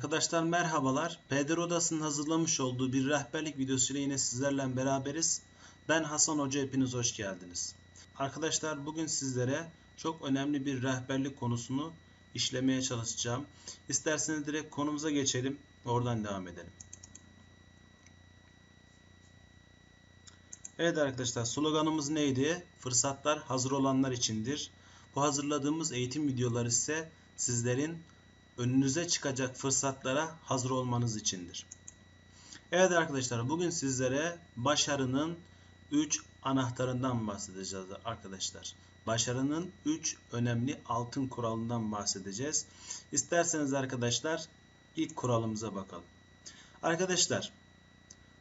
Arkadaşlar merhabalar. PD Odası'nın hazırlamış olduğu bir rehberlik videosuyla yine sizlerle beraberiz. Ben Hasan Hoca hepiniz hoş geldiniz. Arkadaşlar bugün sizlere çok önemli bir rehberlik konusunu işlemeye çalışacağım. İsterseniz direkt konumuza geçelim. Oradan devam edelim. Evet arkadaşlar sloganımız neydi? Fırsatlar hazır olanlar içindir. Bu hazırladığımız eğitim videoları ise sizlerin önünüze çıkacak fırsatlara hazır olmanız içindir. Evet arkadaşlar bugün sizlere başarının 3 anahtarından bahsedeceğiz arkadaşlar. Başarının 3 önemli altın kuralından bahsedeceğiz. İsterseniz arkadaşlar ilk kuralımıza bakalım. Arkadaşlar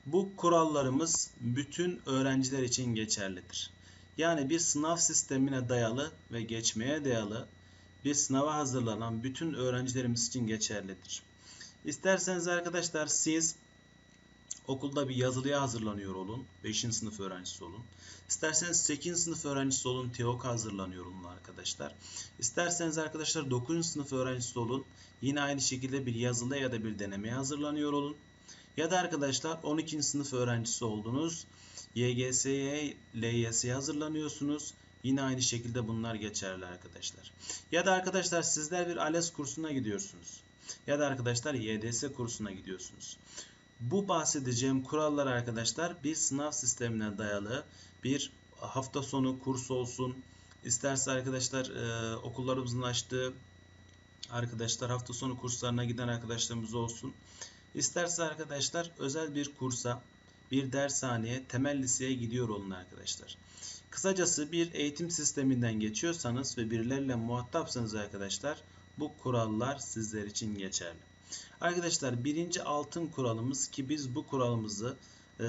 bu kurallarımız bütün öğrenciler için geçerlidir. Yani bir sınav sistemine dayalı ve geçmeye dayalı bir sınava hazırlanan bütün öğrencilerimiz için geçerlidir. İsterseniz arkadaşlar siz okulda bir yazılıya hazırlanıyor olun. 5. sınıf öğrencisi olun. İsterseniz 8. sınıf öğrencisi olun. TEOK hazırlanıyor olun arkadaşlar. İsterseniz arkadaşlar 9. sınıf öğrencisi olun. Yine aynı şekilde bir yazılı ya da bir denemeye hazırlanıyor olun. Ya da arkadaşlar 12. sınıf öğrencisi oldunuz. YGS'ye, LYS'ye hazırlanıyorsunuz. Yine aynı şekilde bunlar geçerli arkadaşlar. Ya da arkadaşlar sizler bir ALES kursuna gidiyorsunuz. Ya da arkadaşlar YDS kursuna gidiyorsunuz. Bu bahsedeceğim kurallar arkadaşlar bir sınav sistemine dayalı bir hafta sonu kurs olsun. İsterse arkadaşlar e, okullarımızın açtığı arkadaşlar hafta sonu kurslarına giden arkadaşlarımız olsun. İsterse arkadaşlar özel bir kursa, bir dershaneye, temel liseye gidiyor olun arkadaşlar. Kısacası bir eğitim sisteminden geçiyorsanız ve birileriyle muhatapsanız arkadaşlar bu kurallar sizler için geçerli. Arkadaşlar birinci altın kuralımız ki biz bu kuralımızı e,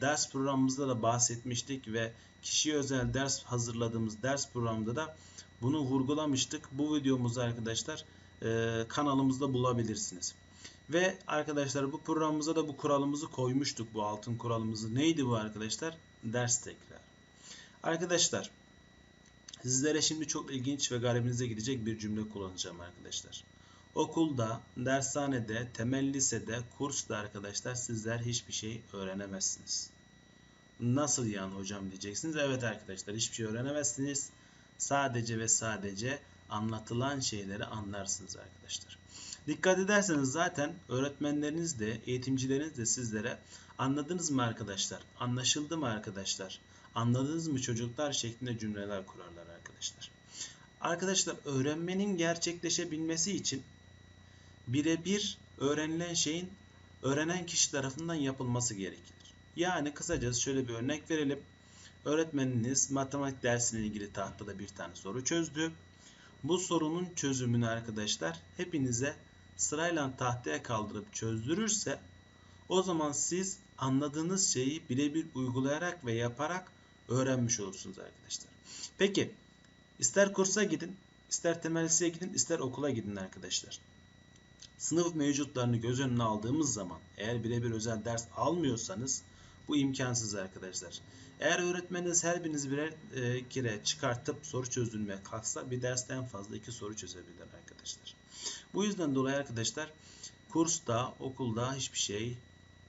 ders programımızda da bahsetmiştik ve kişiye özel ders hazırladığımız ders programında da bunu vurgulamıştık. Bu videomuzu arkadaşlar e, kanalımızda bulabilirsiniz. Ve arkadaşlar bu programımıza da bu kuralımızı koymuştuk bu altın kuralımızı. Neydi bu arkadaşlar? Ders tekrar. Arkadaşlar sizlere şimdi çok ilginç ve garibinize gidecek bir cümle kullanacağım arkadaşlar. Okulda, dershanede, temel lisede, kursta arkadaşlar sizler hiçbir şey öğrenemezsiniz. Nasıl yani hocam diyeceksiniz. Evet arkadaşlar hiçbir şey öğrenemezsiniz. Sadece ve sadece anlatılan şeyleri anlarsınız arkadaşlar. Dikkat ederseniz zaten öğretmenleriniz de, eğitimcileriniz de sizlere anladınız mı arkadaşlar, anlaşıldı mı arkadaşlar, anladınız mı çocuklar şeklinde cümleler kurarlar arkadaşlar. Arkadaşlar öğrenmenin gerçekleşebilmesi için birebir öğrenilen şeyin öğrenen kişi tarafından yapılması gerekir. Yani kısacası şöyle bir örnek verelim. Öğretmeniniz matematik dersiyle ilgili tahtada bir tane soru çözdü. Bu sorunun çözümünü arkadaşlar hepinize sırayla tahtaya kaldırıp çözdürürse o zaman siz anladığınız şeyi birebir uygulayarak ve yaparak öğrenmiş olursunuz arkadaşlar. Peki ister kursa gidin, ister temel liseye gidin, ister okula gidin arkadaşlar. Sınıf mevcutlarını göz önüne aldığımız zaman eğer birebir özel ders almıyorsanız bu imkansız arkadaşlar. Eğer öğretmeniniz her biriniz birer e, kere çıkartıp soru çözdürmeye kalksa bir dersten fazla iki soru çözebilir arkadaşlar. Bu yüzden dolayı arkadaşlar kursta, okulda hiçbir şey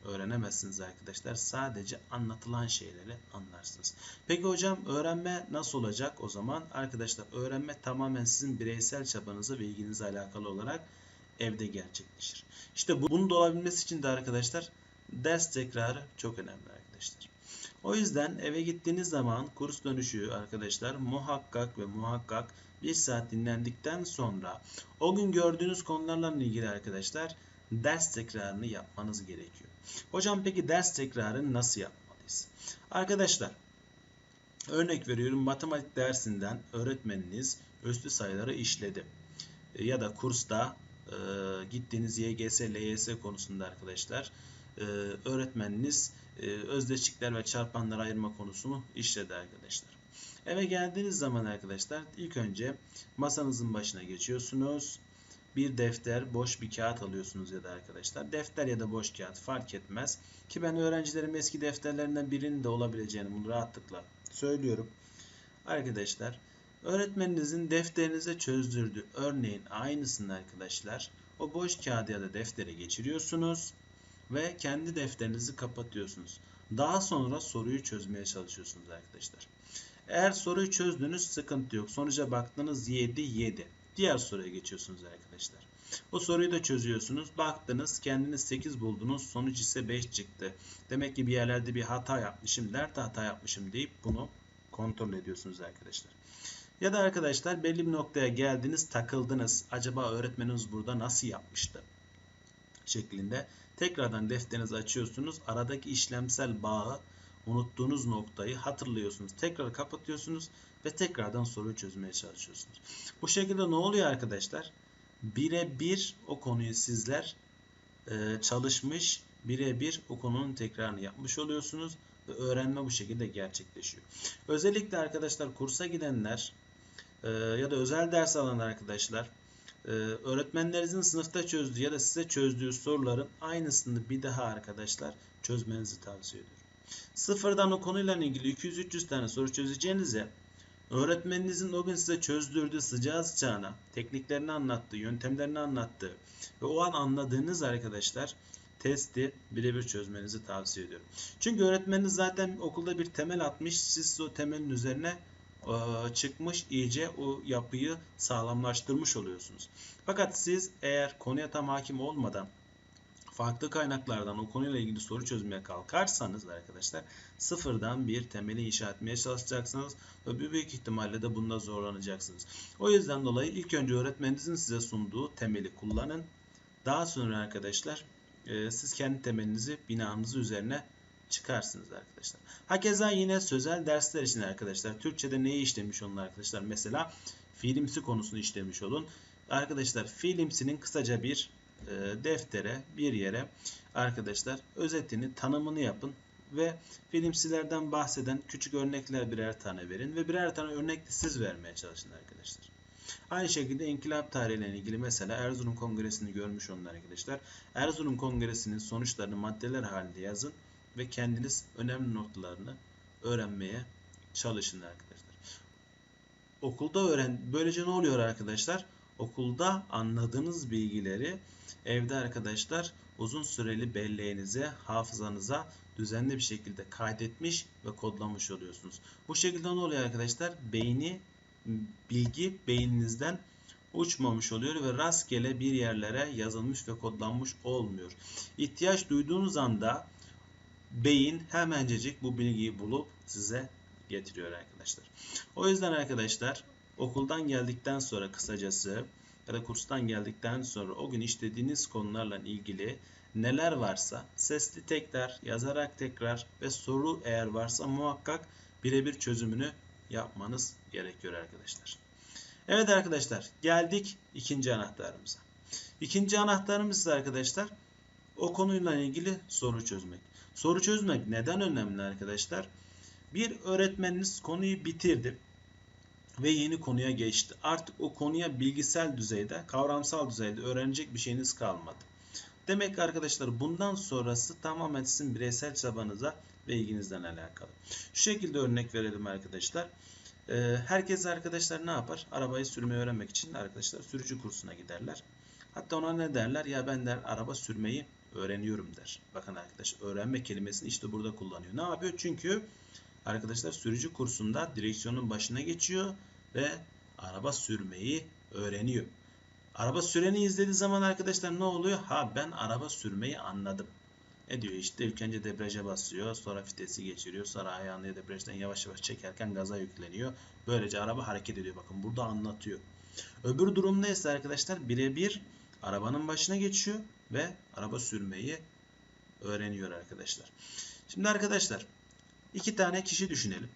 öğrenemezsiniz arkadaşlar. Sadece anlatılan şeyleri anlarsınız. Peki hocam öğrenme nasıl olacak o zaman? Arkadaşlar öğrenme tamamen sizin bireysel çabanızı ve ilginize alakalı olarak evde gerçekleşir. İşte bunun da olabilmesi için de arkadaşlar ders tekrarı çok önemli arkadaşlar. O yüzden eve gittiğiniz zaman kurs dönüşü arkadaşlar muhakkak ve muhakkak bir saat dinlendikten sonra o gün gördüğünüz konularla ilgili arkadaşlar ders tekrarını yapmanız gerekiyor. Hocam peki ders tekrarını nasıl yapmalıyız? Arkadaşlar örnek veriyorum matematik dersinden öğretmeniniz üstü sayıları işledi. Ya da kursta e, gittiğiniz YGS, LYS konusunda arkadaşlar e, öğretmeniniz e, özdeşlikler ve çarpanları ayırma konusunu işledi arkadaşlar. Eve geldiğiniz zaman arkadaşlar ilk önce masanızın başına geçiyorsunuz. Bir defter, boş bir kağıt alıyorsunuz ya da arkadaşlar. Defter ya da boş kağıt fark etmez. Ki ben öğrencilerim eski defterlerinden birinin de olabileceğini bunu rahatlıkla söylüyorum. Arkadaşlar Öğretmeninizin defterinize çözdürdüğü örneğin aynısını arkadaşlar o boş kağıdı ya da deftere geçiriyorsunuz ve kendi defterinizi kapatıyorsunuz. Daha sonra soruyu çözmeye çalışıyorsunuz arkadaşlar. Eğer soruyu çözdünüz sıkıntı yok. Sonuca baktınız 7 7. Diğer soruya geçiyorsunuz arkadaşlar. O soruyu da çözüyorsunuz. Baktınız kendiniz 8 buldunuz. Sonuç ise 5 çıktı. Demek ki bir yerlerde bir hata yapmışım. Nerede hata yapmışım deyip bunu kontrol ediyorsunuz arkadaşlar. Ya da arkadaşlar belli bir noktaya geldiniz takıldınız. Acaba öğretmeniniz burada nasıl yapmıştı? Şeklinde tekrardan defterinizi açıyorsunuz. Aradaki işlemsel bağı unuttuğunuz noktayı hatırlıyorsunuz. Tekrar kapatıyorsunuz ve tekrardan soruyu çözmeye çalışıyorsunuz. Bu şekilde ne oluyor arkadaşlar? Birebir o konuyu sizler e, çalışmış, birebir o konunun tekrarını yapmış oluyorsunuz ve öğrenme bu şekilde gerçekleşiyor. Özellikle arkadaşlar kursa gidenler e, ya da özel ders alan arkadaşlar e, öğretmenlerinizin sınıfta çözdüğü ya da size çözdüğü soruların aynısını bir daha arkadaşlar çözmenizi tavsiye ediyorum. Sıfırdan o konuyla ilgili 200-300 tane soru çözeceğinize öğretmeninizin o gün size çözdürdüğü sıcağı sıcağına tekniklerini anlattığı, yöntemlerini anlattığı ve o an anladığınız arkadaşlar testi birebir çözmenizi tavsiye ediyorum. Çünkü öğretmeniniz zaten okulda bir temel atmış. Siz o temelin üzerine çıkmış iyice o yapıyı sağlamlaştırmış oluyorsunuz. Fakat siz eğer konuya tam hakim olmadan farklı kaynaklardan o konuyla ilgili soru çözmeye kalkarsanız arkadaşlar sıfırdan bir temeli inşa etmeye çalışacaksınız ve büyük ihtimalle de bunda zorlanacaksınız. O yüzden dolayı ilk önce öğretmeninizin size sunduğu temeli kullanın. Daha sonra arkadaşlar siz kendi temelinizi binanızı üzerine çıkarsınız arkadaşlar. Hakeza yine sözel dersler için arkadaşlar. Türkçe'de neyi işlemiş olun arkadaşlar? Mesela fiilimsi konusunu işlemiş olun. Arkadaşlar fiilimsinin kısaca bir e, deftere, bir yere arkadaşlar özetini, tanımını yapın ve filmsilerden bahseden küçük örnekler birer tane verin ve birer tane örnek de siz vermeye çalışın arkadaşlar. Aynı şekilde inkılap tarihiyle ilgili mesela Erzurum Kongresi'ni görmüş onlar arkadaşlar. Erzurum Kongresi'nin sonuçlarını maddeler halinde yazın ve kendiniz önemli noktalarını öğrenmeye çalışın arkadaşlar. Okulda öğren böylece ne oluyor arkadaşlar? Okulda anladığınız bilgileri evde arkadaşlar uzun süreli belleğinize, hafızanıza düzenli bir şekilde kaydetmiş ve kodlamış oluyorsunuz. Bu şekilde ne oluyor arkadaşlar? Beyni bilgi beyninizden uçmamış oluyor ve rastgele bir yerlere yazılmış ve kodlanmış olmuyor. İhtiyaç duyduğunuz anda beyin hemencecik bu bilgiyi bulup size getiriyor arkadaşlar. O yüzden arkadaşlar okuldan geldikten sonra kısacası ya da kurstan geldikten sonra o gün işlediğiniz konularla ilgili neler varsa sesli tekrar, yazarak tekrar ve soru eğer varsa muhakkak birebir çözümünü yapmanız gerekiyor arkadaşlar. Evet arkadaşlar geldik ikinci anahtarımıza. İkinci anahtarımız ise arkadaşlar o konuyla ilgili soru çözmek. Soru çözmek neden önemli arkadaşlar? Bir öğretmeniniz konuyu bitirdi ve yeni konuya geçti. Artık o konuya bilgisel düzeyde, kavramsal düzeyde öğrenecek bir şeyiniz kalmadı. Demek ki arkadaşlar bundan sonrası tamamen sizin bireysel çabanıza ve ilginizden alakalı. Şu şekilde örnek verelim arkadaşlar. Ee, herkes arkadaşlar ne yapar? Arabayı sürmeyi öğrenmek için arkadaşlar sürücü kursuna giderler. Hatta ona ne derler? Ya ben der araba sürmeyi öğreniyorum der. Bakın arkadaşlar öğrenme kelimesini işte burada kullanıyor. Ne yapıyor? Çünkü arkadaşlar sürücü kursunda direksiyonun başına geçiyor ve araba sürmeyi öğreniyor. Araba süreni izlediği zaman arkadaşlar ne oluyor? Ha ben araba sürmeyi anladım. Ne diyor işte ilk önce debriyaja basıyor sonra vitesi geçiriyor sonra ayağını debriyajdan yavaş yavaş çekerken gaza yükleniyor. Böylece araba hareket ediyor bakın burada anlatıyor. Öbür durumda ise arkadaşlar birebir arabanın başına geçiyor ve araba sürmeyi öğreniyor arkadaşlar. Şimdi arkadaşlar iki tane kişi düşünelim.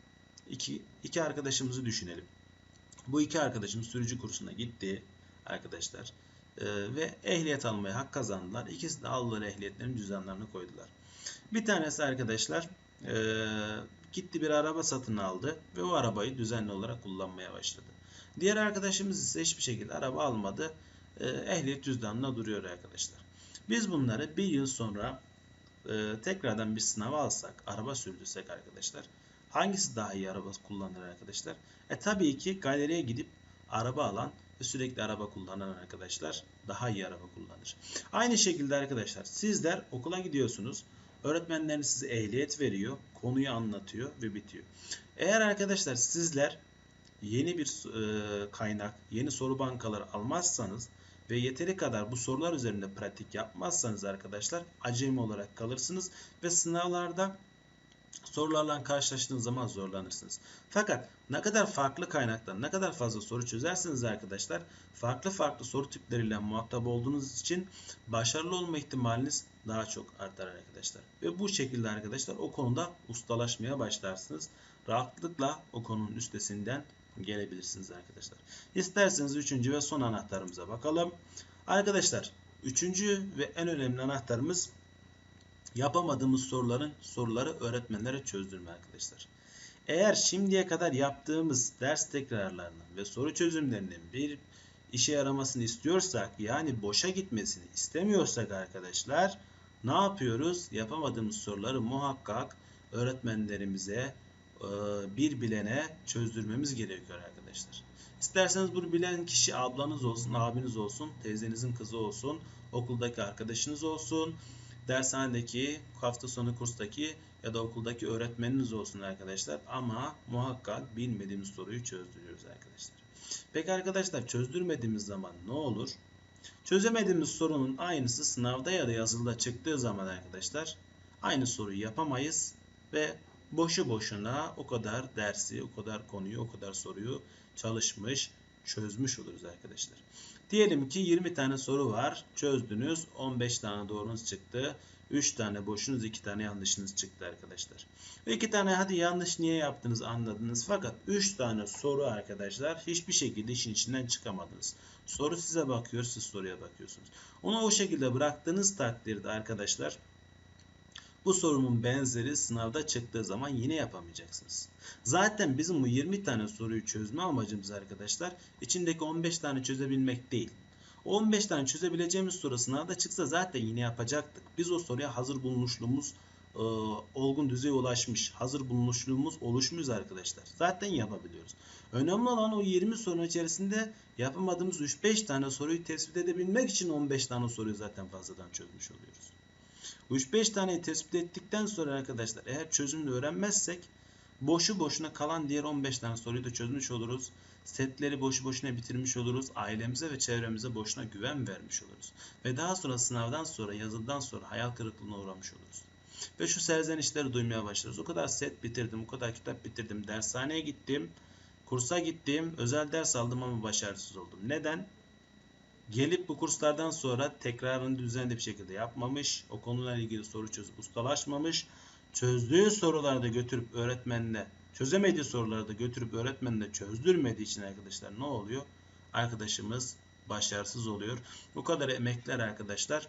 İki, iki arkadaşımızı düşünelim. Bu iki arkadaşımız sürücü kursuna gitti arkadaşlar. Ee, ve ehliyet almaya hak kazandılar. İkisi de aldılar ehliyetlerin cüzdanlarını koydular. Bir tanesi arkadaşlar e, gitti bir araba satın aldı ve o arabayı düzenli olarak kullanmaya başladı. Diğer arkadaşımız ise hiçbir şekilde araba almadı. E, ehliyet cüzdanına duruyor arkadaşlar. Biz bunları bir yıl sonra e, tekrardan bir sınava alsak, araba sürdürsek arkadaşlar Hangisi daha iyi araba kullanır arkadaşlar? E tabii ki galeriye gidip araba alan ve sürekli araba kullanan arkadaşlar daha iyi araba kullanır. Aynı şekilde arkadaşlar sizler okula gidiyorsunuz. Öğretmenleriniz size ehliyet veriyor, konuyu anlatıyor ve bitiyor. Eğer arkadaşlar sizler yeni bir e, kaynak, yeni soru bankaları almazsanız ve yeteri kadar bu sorular üzerinde pratik yapmazsanız arkadaşlar acemi olarak kalırsınız ve sınavlarda sorularla karşılaştığınız zaman zorlanırsınız. Fakat ne kadar farklı kaynaktan ne kadar fazla soru çözerseniz arkadaşlar farklı farklı soru tipleriyle muhatap olduğunuz için başarılı olma ihtimaliniz daha çok artar arkadaşlar. Ve bu şekilde arkadaşlar o konuda ustalaşmaya başlarsınız. Rahatlıkla o konunun üstesinden gelebilirsiniz arkadaşlar. İsterseniz üçüncü ve son anahtarımıza bakalım. Arkadaşlar üçüncü ve en önemli anahtarımız yapamadığımız soruların soruları öğretmenlere çözdürme arkadaşlar. Eğer şimdiye kadar yaptığımız ders tekrarlarının ve soru çözümlerinin bir işe yaramasını istiyorsak yani boşa gitmesini istemiyorsak arkadaşlar ne yapıyoruz? Yapamadığımız soruları muhakkak öğretmenlerimize e, bir bilene çözdürmemiz gerekiyor arkadaşlar. İsterseniz bunu bilen kişi ablanız olsun, abiniz olsun, teyzenizin kızı olsun, okuldaki arkadaşınız olsun, dershanedeki, hafta sonu kurstaki ya da okuldaki öğretmeniniz olsun arkadaşlar. Ama muhakkak bilmediğimiz soruyu çözdürüyoruz arkadaşlar. Peki arkadaşlar çözdürmediğimiz zaman ne olur? Çözemediğimiz sorunun aynısı sınavda ya da yazılıda çıktığı zaman arkadaşlar aynı soruyu yapamayız ve boşu boşuna o kadar dersi, o kadar konuyu, o kadar soruyu çalışmış, çözmüş oluruz arkadaşlar. Diyelim ki 20 tane soru var. Çözdünüz. 15 tane doğrunuz çıktı. 3 tane boşunuz, 2 tane yanlışınız çıktı arkadaşlar. Ve 2 tane hadi yanlış niye yaptınız anladınız. Fakat 3 tane soru arkadaşlar hiçbir şekilde işin içinden çıkamadınız. Soru size bakıyor, siz soruya bakıyorsunuz. Onu o şekilde bıraktığınız takdirde arkadaşlar bu sorunun benzeri sınavda çıktığı zaman yine yapamayacaksınız. Zaten bizim bu 20 tane soruyu çözme amacımız arkadaşlar içindeki 15 tane çözebilmek değil. 15 tane çözebileceğimiz soru sınavda çıksa zaten yine yapacaktık. Biz o soruya hazır bulunuşluğumuz e, olgun düzeye ulaşmış, hazır bulunuşluğumuz oluşmuş arkadaşlar. Zaten yapabiliyoruz. Önemli olan o 20 sorunun içerisinde yapamadığımız 3-5 tane soruyu tespit edebilmek için 15 tane soruyu zaten fazladan çözmüş oluyoruz. 3-5 taneyi tespit ettikten sonra arkadaşlar eğer çözümünü öğrenmezsek boşu boşuna kalan diğer 15 tane soruyu da çözmüş oluruz. Setleri boşu boşuna bitirmiş oluruz. Ailemize ve çevremize boşuna güven vermiş oluruz. Ve daha sonra sınavdan sonra yazıldan sonra hayal kırıklığına uğramış oluruz. Ve şu serzenişleri duymaya başlarız. O kadar set bitirdim, o kadar kitap bitirdim, dershaneye gittim, kursa gittim, özel ders aldım ama başarısız oldum. Neden? Gelip bu kurslardan sonra tekrarını düzenli bir şekilde yapmamış, o konuyla ilgili soru çözüp ustalaşmamış, çözdüğü soruları da götürüp öğretmenine, çözemediği soruları da götürüp öğretmenine çözdürmediği için arkadaşlar ne oluyor? Arkadaşımız başarısız oluyor. Bu kadar emekler arkadaşlar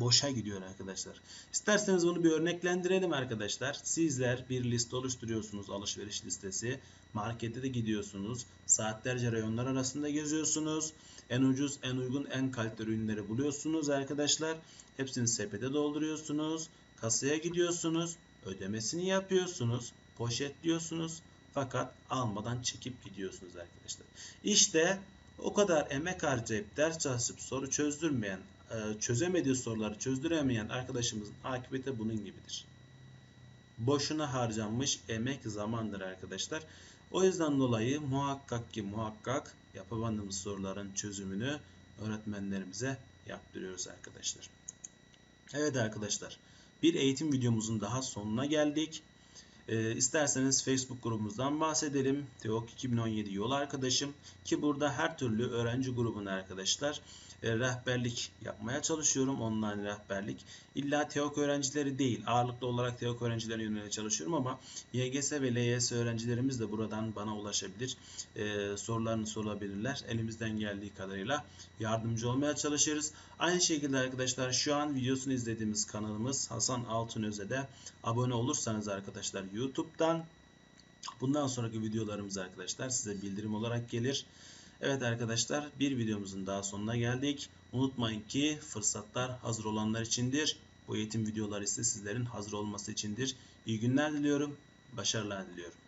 boşa gidiyor arkadaşlar. İsterseniz bunu bir örneklendirelim arkadaşlar. Sizler bir liste oluşturuyorsunuz alışveriş listesi. Markete de gidiyorsunuz. Saatlerce reyonlar arasında geziyorsunuz. En ucuz, en uygun, en kaliteli ürünleri buluyorsunuz arkadaşlar. Hepsini sepete dolduruyorsunuz. Kasaya gidiyorsunuz. Ödemesini yapıyorsunuz. Poşetliyorsunuz. Fakat almadan çekip gidiyorsunuz arkadaşlar. İşte o kadar emek harcayıp ders çalışıp soru çözdürmeyen, çözemediği soruları çözdüremeyen arkadaşımızın akıbeti bunun gibidir. Boşuna harcanmış emek zamandır arkadaşlar. O yüzden dolayı muhakkak ki muhakkak yapamadığımız soruların çözümünü öğretmenlerimize yaptırıyoruz arkadaşlar. Evet arkadaşlar bir eğitim videomuzun daha sonuna geldik. E, isterseniz Facebook grubumuzdan bahsedelim. Teok 2017 yol arkadaşım ki burada her türlü öğrenci grubuna arkadaşlar e, rehberlik yapmaya çalışıyorum. Online rehberlik. İlla TEOK öğrencileri değil. Ağırlıklı olarak TEOK öğrencilerine yönelik çalışıyorum ama YGS ve LYS öğrencilerimiz de buradan bana ulaşabilir. E, sorularını sorabilirler. Elimizden geldiği kadarıyla yardımcı olmaya çalışırız. Aynı şekilde arkadaşlar şu an videosunu izlediğimiz kanalımız Hasan Altınöz'e abone olursanız arkadaşlar YouTube'dan bundan sonraki videolarımız arkadaşlar size bildirim olarak gelir. Evet arkadaşlar bir videomuzun daha sonuna geldik. Unutmayın ki fırsatlar hazır olanlar içindir. Bu eğitim videoları ise sizlerin hazır olması içindir. İyi günler diliyorum. Başarılar diliyorum.